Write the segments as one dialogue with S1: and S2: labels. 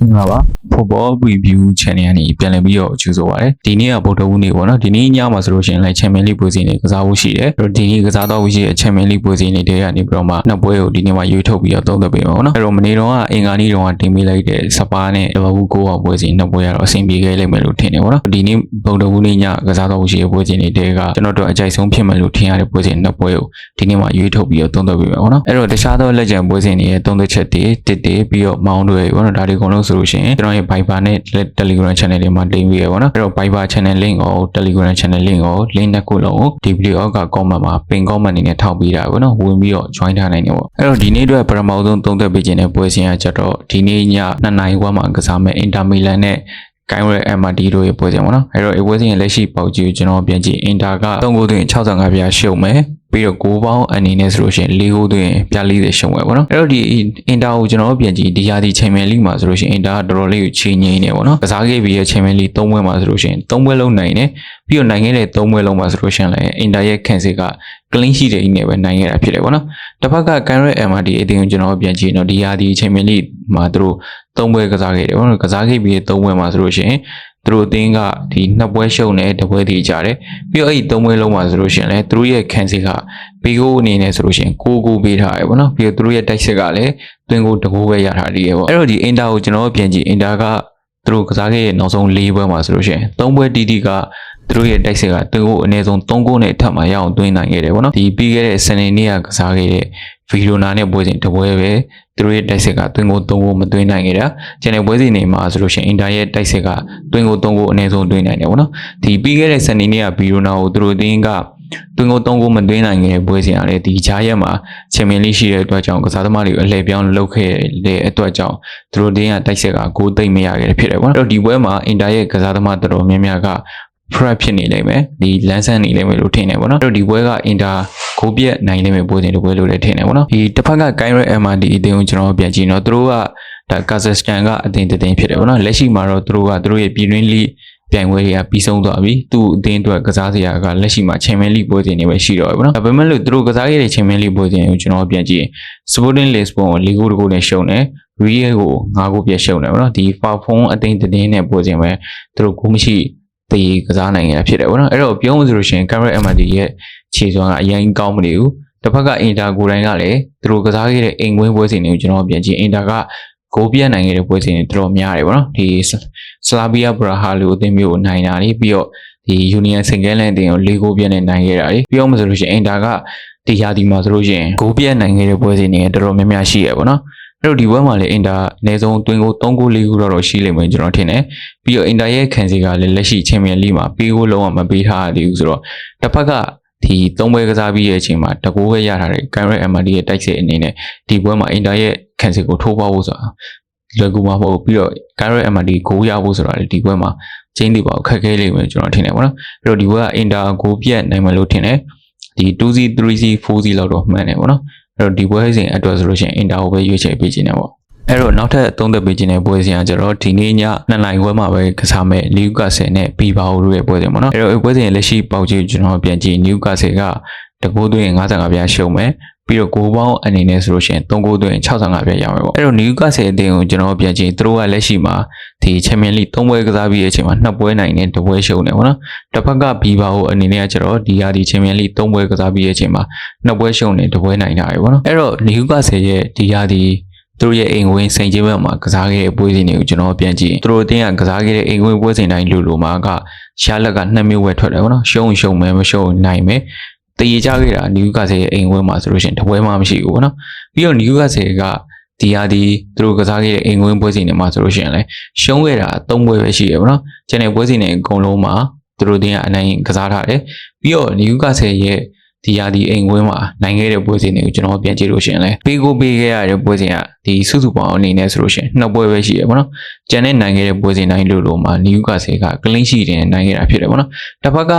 S1: မင်္ဂလာပါ Football Review Channel ကနေပြန်လည်ပြီးတော့ကြိုဆိုပါရစေဒီနေ့ကဗုဒ္ဓဦးနေ့ပေါ့နော်ဒီနေ့ညမှာဆိုလို့ရှိရင်လည်း Champions League ပွဲစဉ်တွေကစားဖို့ရှိတယ်အဲ့တော့ဒီနေ့ကစားတော့ရှိတဲ့ Champions League ပွဲစဉ်တွေတဲကနေပြီးတော့မှနှစ်ပွဲကိုဒီနေ့မှာရွေးထုတ်ပြီးတော့သုံးသပ်ပေးပါပေါ့နော်အဲ့တော့မနေ့တော့ကအင်္ဂါနေ့တော့ကတင်ပေးလိုက်တဲ့စပါးနဲ့လီဗာပူးကိုးအောင်ပွဲစဉ်နှစ်ပွဲကတော့အဆင်ပြေခဲ့လိမ့်မယ်လို့ထင်တယ်ပေါ့နော်ဒီနေ့ဗုဒ္ဓဦးနေ့ညကစားတော့ရှိတဲ့ပွဲစဉ်တွေတဲကကျွန်တော်တို့အကြိုက်ဆုံးဖြစ်မယ်လို့ထင်ရတဲ့ပွဲစဉ်နှစ်ပွဲကိုဒီနေ့မှာရွေးထုတ်ပြီးတော့သုံးသပ်ပေးပါပေါ့နော်အဲ့တော့တခြားသောလက်ကျန်ပွဲစဉ်တွေရဲ့သုံးသပ်ချက်တွေတစ်တစ်ပြီးတော့မောင်းတွေပေါ့နော်ဒါတွေအကုန်လုံးဆိုလို့ရှိရင်ကျွန်တော်ရဲ့ Viber နဲ့ Telegram channel တွေမှာတင်ပေးရပါတော့။အဲ့တော့ Viber channel link ကို Telegram channel link ကို link တစ်ခုလုံးကိုဒီ video အောက်က comment မှာ pin comment အနေနဲ့ထောက်ပေးတာပေါ့နော်။ဝင်ပြီးတော့ join ထားနိုင်တယ်ပေါ့။အဲ့တော့ဒီနေ့အတွက်ပထမဆုံးသုံးသပ်ပေးခြင်းတဲ့ပွဲစဉ်ကကြတော့ဒီနေ့ည2နာရီဝန်းမှာကစားမဲ့ Inter Milan နဲ့ကိုင်းရဲ MRD တို့ရဲ့ပွဲစဉ်ပေါ့နော်အဲ့တော့ဒီပွဲစဉ်ရဲ့လက်ရှိပေါက်ကြီးကိုကျွန်တော်ပြန်ကြည့်အင်တာက3ဂိုးသွင်း65ပြားရှုံမယ် ပြီးတော့6ပေါင်းအနေနဲ့ဆိုလို့ရှိရင်4ဂိုးသွင်းပြား40ရှုံမယ်ပေါ့နော်အဲ့တော့ဒီအင်တာကိုကျွန်တော်ပြန်ကြည့်ဒီရာသီချန်ပီယံလိမှာဆိုလို့ရှိရင်အင်တာကတော်တော်လေးကိုချိန်ငိမ့်နေပေါ့နော်ကစားခဲ့ပြီးရဲ့ချန်ပီယံလိ3ပွဲမှာဆိုလို့ရှိရင်3ပွဲလုံးနိုင်တယ်ပြီးတော့နိုင်ခဲ့တဲ့3ပွဲလုံးမှာဆိုလို့ရှိရင်လည်းအင်တာရဲ့ခံစစ်က clean sheet တွေနဲ့ပဲနိုင်ခဲ့တာဖြစ်တယ်ပေါ့နော်တစ်ဖက်ကကန်ရဲ MRD အတင်းကိုကျွန်တော်ပြန်ကြည့်တော့ဒီရာသီချန်ပီယံလိမှာသူတို့3ပွဲကစားခဲ့တယ်ပေါ့နော်ကစားခဲ့ပြီးတဲ့3ပွဲမှာဆိုလို့ရှိရင် သူတို့အသင်းကဒီနှစ်ပွဲရှုံနေတပွဲတည်ကြတယ်ပြီးတော့အဲ့ဒီသုံးပွဲလုံးမှာဆိုလို့ရှိရင်လည်းသူတို့ရဲ့ခံစစ်ကဘေကိုအနေနဲ့ဆိုလို့ရှိရင်ကိုကိုပေးထားရပေါ့နော်ပြီးတော့သူတို့ရဲ့တိုက်စစ်ကလည်းတွင်ကိုတကိုးပဲရထားတည်ရပေါ့အဲ့တော့ဒီအင်တာကိုကျွန်တော်ပြန်ကြည့်အင်တာကသူတို့ကစားခဲ့တဲ့နောက်ဆုံး၄ပွဲမှာဆိုလို့ရှိရင်၃ပွဲတီတီကသူတို့ရဲ့တိုက်စစ်ကသူတို့အနည်းဆုံး3ဂိုးနဲ့အထက်မှာရအောင်သွင်းနိုင်ခဲ့တယ်ပေါ့နော်ဒီပြီးခဲ့တဲ့စနေနေ့ကကစားခဲ့တဲ့ ဗီရိုနာနဲ့ပွဲစဉ်တပွဲပဲသူတို့ရဲ့တိုက်စစ်ကသွင်းကို3ဂိုးမသွင်းနိုင်ခဲ့တာကျန်တဲ့ပွဲစဉ်တွေမှာဆိုလို့ရှိရင်အင်တာရဲ့တိုက်စစ်ကသွင်းကို3ဂိုးအနည်းဆုံးသွင်းနိုင်တယ်ပေါ့နော်ဒီပြီးခဲ့တဲ့စနေနေ့ကဗီရိုနာကိုသူတို့အသင်းကတွင်ကို3ကိုမသွင်းနိုင်ခဲ့တဲ့ပွဲစဉ်ရတယ်ဒီဂျားရက်မှာချန်ပီယံလိရှိတဲ့အတွက်ကြောင့်ကစားသမားတွေကိုအလှည့်ပြောင်းလုပ်ခဲ့တဲ့အတွက်ကြောင့်သူတို့တင်းကတိုက်ဆက်ကဂိုးသိမ့်မရခဲ့ဖြစ်တယ်ပေါ့နော်အဲ့တော့ဒီပွဲမှာအင်တာရဲ့ကစားသမားတော်တော်များများက prep ဖြစ်နေလိမ့်မယ်ဒီလန်းဆန်းနေလိမ့်မယ်လို့ထင်တယ်ပေါ့နော်အဲ့တော့ဒီပွဲကအင်တာကိုပြက်နိုင်လိမ့်မယ်ပွဲစဉ်ဒီပွဲလို့လည်းထင်တယ်ပေါ့နော်ဒီတစ်ဖက်က Cairo MRD အတင်းကိုကျွန်တော်ပြန်ကြည့်တော့သူတို့ကဒါကာဇက်စတန်ကအတင်းတင်းဖြစ်တယ်ပေါ့နော်လက်ရှိမှာတော့သူတို့ကသူတို့ရဲ့ပြည်တွင်းလိပြိုင်ပွဲတွေကပြီးဆုံးသွားပြီသူ့အသင်းအတွက်ကစားစရာကလက်ရှိမှာချန်ပီယံလိပွဲစဉ်တွေပဲရှိတော့တယ်ပေါ့နော်ဒါပေမဲ့လို့သူတို့ကစားခဲ့တဲ့ချန်ပီယံလိပွဲစဉ်ကိုကျွန်တော်ပြန်ကြည့်ရင် Sporting Lisbon ကို၄ဂိုးတဂိုးနဲ့ရှုံးတယ် Real ကို၅ဂိုးပြည့်ရှုံးတယ်ပေါ့နော်ဒီ Fafon အသင်းတင်းနဲ့ပွဲစဉ်ပဲသူတို့ဂိုးမရှိ တေးကစားနိုင်ရဖြစ်တယ်ပေါ့နော်အဲ့တော့ပြောလို့ဆိုလို့ရှိရင် Camera MRD ရဲ့ခြေစွမ်းကအရင်ကောင်းမနေဘူးတစ်ဖက်ကအင်တာကိုယ်တိုင်ကလည်းသူတို့ကစားခဲ့တဲ့အိမ်ကွင်းပွဲစဉ်တွေကိုကျွန်တော်ပြန်ကြည့်အင်တာကဂိုးပြတ်နိုင်ခဲ့တဲ့ပွဲစဉ်တွေတော်တော်များတယ်ပေါ့နော်ဒီဆလာဗီယာဘရာဟာလိုအသင်းမျိုးကိုနိုင်တာနေပြီးတော့ဒီယူနီယံစင်ကဲလန်အသင်းကို၄ဂိုးပြတ်နဲ့နိုင်ခဲ့တာလေပြောမှဆိုလို့ရှိရင်အင်တာကဒီရာဒီမှာဆိုလို့ရှိရင်ဂိုးပြတ်နိုင်ခဲ့တဲ့ပွဲစဉ်တွေတော်တော်များများရှိရပေါ့နော် အဲ့တော့ဒီဘက်မှာလည်းအင်တာအနည်းဆုံးတွင်းကို3ဂိုး4ဂိုးတော့ရှိလိမ့်မယ်ကျွန်တော်ထင်တယ်ပြီးတော့အင်တာရဲ့ခံစီကလည်းလက်ရှိချန်ပီယံလိမှာပေးဂိုးလုံးဝမပေးထားရသေးဘူးဆိုတော့တစ်ဖက်ကဒီသုံးပွဲကစားပြီးရဲ့အချိန်မှာတကိုးပဲရထားတဲ့ Cairo MRD ရဲ့တိုက်စစ်အနေနဲ့ဒီပွဲမှာအင်တာရဲ့ခံစစ်ကိုထိုးပေါက်ဖို့ဆိုတာလွယ်ကူမှာမဟုတ်ပြီးတော့ Cairo MRD ဂိုးရဖို့ဆိုတာလေဒီပွဲမှာချင်းတွေပါခက်ခဲလိမ့်မယ်ကျွန်တော်ထင်တယ်ပေါ့နော်အဲ့တော့ဒီပွဲကအင်တာဂိုးပြတ်နိုင်မယ်လို့ထင်တယ်ဒီ 2C 3C 4C လောက်တော့မှန်တယ်ပေါ့နော် အဲ့တော့ဒီပွဲစဉ်အတွက်ဆိုလို့ရှိရင်အင်တာကိုပဲရွေးချယ်ပေးခြင်းတယ်ပေါ့အဲ့တော့နောက်ထပ်သုံးသက်ပေးခြင်းတဲ့ပွဲစဉ်ကကျတော့ဒီနေ့ည2နိုင်ခွဲမှာပဲကစားမဲ့လီယူကာဆယ်နဲ့ဘီဘာအိုတို့ရဲ့ပွဲစဉ်ပေါ့နော်အဲ့တော့ဒီပွဲစဉ်လက်ရှိပေါက်ကြီးကျွန်တော်ပြန်ကြည့်နျူကာဆယ်ကတကိုးသွင်း55ပြားရှုံးမယ် ပြီးတော့ကိုပေါင်းအနေနဲ့ဆိုလို့ရှိရင်3ကိုသွင်း65ပြည့်ရမယ်ပေါ့အဲ့တော့နျူကာဆယ်အတင်းကိုကျွန်တော်ပြန်ကြည့်သူတို့ကလက်ရှိမှာဒီချန်ပီယံလိ3ပွဲကစားပြီးတဲ့အချိန်မှာ2ပွဲနိုင်နဲ့2ပွဲရှုံးတယ်ပေါ့နော်တစ်ဖက်ကဘီဘာကိုအနေနဲ့ကကျတော့ဒီဟာဒီချန်ပီယံလိ3ပွဲကစားပြီးတဲ့အချိန်မှာ2ပွဲရှုံးနဲ့2ပွဲနိုင်တာပဲပေါ့နော်အဲ့တော့နျူကာဆယ်ရဲ့ဒီဟာဒီသူတို့ရဲ့အိမ်ဝင်စိန်ချင်းဘက်မှာကစားခဲ့တဲ့ပွဲစဉ်တွေကိုကျွန်တော်ပြန်ကြည့်သူတို့အတင်းကကစားခဲ့တဲ့အိမ်ဝင်ပွဲစဉ်တိုင်းလူလိုမှာကရှားလက်က2မျိုးပဲထွက်တယ်ပေါ့နော်ရှုံးရှုံးမယ်မရှုံးနိုင်မယ် တည်ကြခဲ့တာနယူကာဆယ်ရဲ့အိမ်ဝဲမှာဆိုလို့ရှိရင်တပွဲမှမရှိဘူးပေါ့နော်ပြီးတော့နယူကာဆယ်ကဒီဟာဒီသူတို့ကစားခဲ့တဲ့အိမ်ဝင်းပွဲစဉ်တွေမှာဆိုလို့ရှိရင်လည်းရှုံးခဲ့တာ၃ပွဲပဲရှိရပေါ့နော်ကျန်တဲ့ပွဲစဉ်တွေအကုန်လုံးမှာသူတို့တင်းကအနိုင်ကစားထားတယ်ပြီးတော့နယူကာဆယ်ရဲ့ဒီဟာဒီအိမ်ဝင်းမှာနိုင်ခဲ့တဲ့ပွဲစဉ်တွေကိုကျွန်တော်ပြန်ကြည့်လို့ရှိရင်လည်းပေးကိုပေးခဲ့ရတဲ့ပွဲစဉ်ကဒီစုစုပေါင်းအနေနဲ့ဆိုလို့ရှိရင်နှစ်ပွဲပဲရှိရပေါ့နော်ကျန်တဲ့နိုင်ခဲ့တဲ့ပွဲစဉ်တိုင်းလို့လို့မှာနယူကာဆယ်ကကလင်းရှိတယ်နိုင်ခဲ့တာဖြစ်တယ်ပေါ့နော်တစ်ဖက်က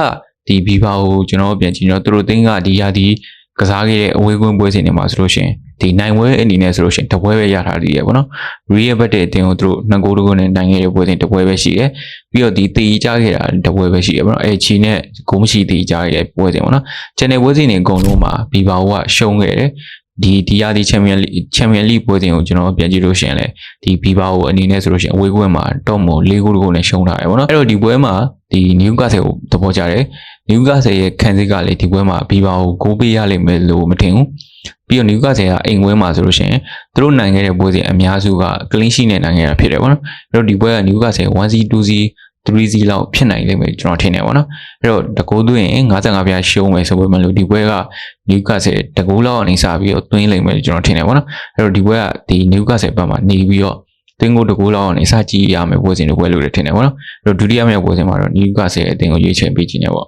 S1: ဒီဘီဘာကိုကျွန်တော်ပြန်ကြည့်တော့သူတို့တင်းကဒီဟာဒီကစားခဲ့တဲ့အဝေးကွင်းပွဲစဉ်တွေမှာဆိုလို့ရှိရင်ဒီနိုင်ပွဲအနေနဲ့ဆိုလို့ရှိရင်တပွဲပဲရထားသေးရပေါ့နော် real bet တဲ့အတင်းကိုသူတို့နှစ်ဂိုးတဂိုးနဲ့နိုင်ခဲ့တဲ့ပွဲစဉ်တပွဲပဲရှိတယ်ပြီးတော့ဒီတေးကြခဲ့တာတပွဲပဲရှိတယ်ပေါ့နော်အဲချီနဲ့ဂိုးမရှိတေးကြခဲ့တဲ့ပွဲစဉ်ပေါ့နော်ကျန်တဲ့ပွဲစဉ်တွေအကုန်လုံးမှာဘီဘာကရှုံးခဲ့တယ်ဒီဒီယာဒီချန်ပီယံချန်ပီယံလိပွဲစဉ်ကိုကျွန်တော်ပြန်ကြည့်လို့ရှိရင်လည်းဒီဘီဘာကိုအနေနဲ့ဆိုလို့ရှိရင်အဝေးကွင်းမှာတော့မို့၄ဂိုးတကိုနဲ့ရှုံးထားတယ်ပေါ့နော်အဲ့တော့ဒီပွဲမှာ ဒီနယူကာဆယ်ကိုသဘောကျတယ်နယူကာဆယ်ရဲ့ခံစစ်ကလည်းဒီပွဲမှာဘီဘာကိုဂိုးပေးရလိမ့်မယ်လို့မထင်ဘူးပြီးတော့နယူကာဆယ်ကအိမ်ပွဲမှာဆိုလို့ရှိရင်သူတို့နိုင်ခဲ့တဲ့ပွဲစဉ်အများစုကကလင်းရှိနဲ့နိုင်ခဲ့တာဖြစ်တယ်ပေါ့နော်အဲ့တော့ဒီပွဲကနယူကာဆယ် 1C 2C 3C လောက်ဖြစ်နိုင်လိမ့်မယ်ကျွန်တော်ထင်တယ်ပေါ့နော်အဲ့တော့တကိုးသွင်းရင်55ပြားရှုံးမယ်ဆိုပေမဲ့လို့ဒီပွဲကနယူကာဆယ်တကိုးလောက်အနေစပြီးတော့သွင်းလိမ့်မယ်လို့ကျွန်တော်ထင်တယ်ပေါ့နော်အဲ့တော့ဒီပွဲကဒီနယူကာဆယ်ဘက်မှာနေပြီးတော့ တင်းကိုတကူလောက်အောင်နေစကြည့်ရမယ်ပွဲစဉ်တွေပွဲလို့လည်းထင်တယ်ပေါ့နော်အဲ့တော့ဒုတိယမြောက်ပွဲစဉ်မှာတော့နယူကာဆယ်အသင်းကိုရွေးချယ်ပေးခြင်းနဲ့ပေါ့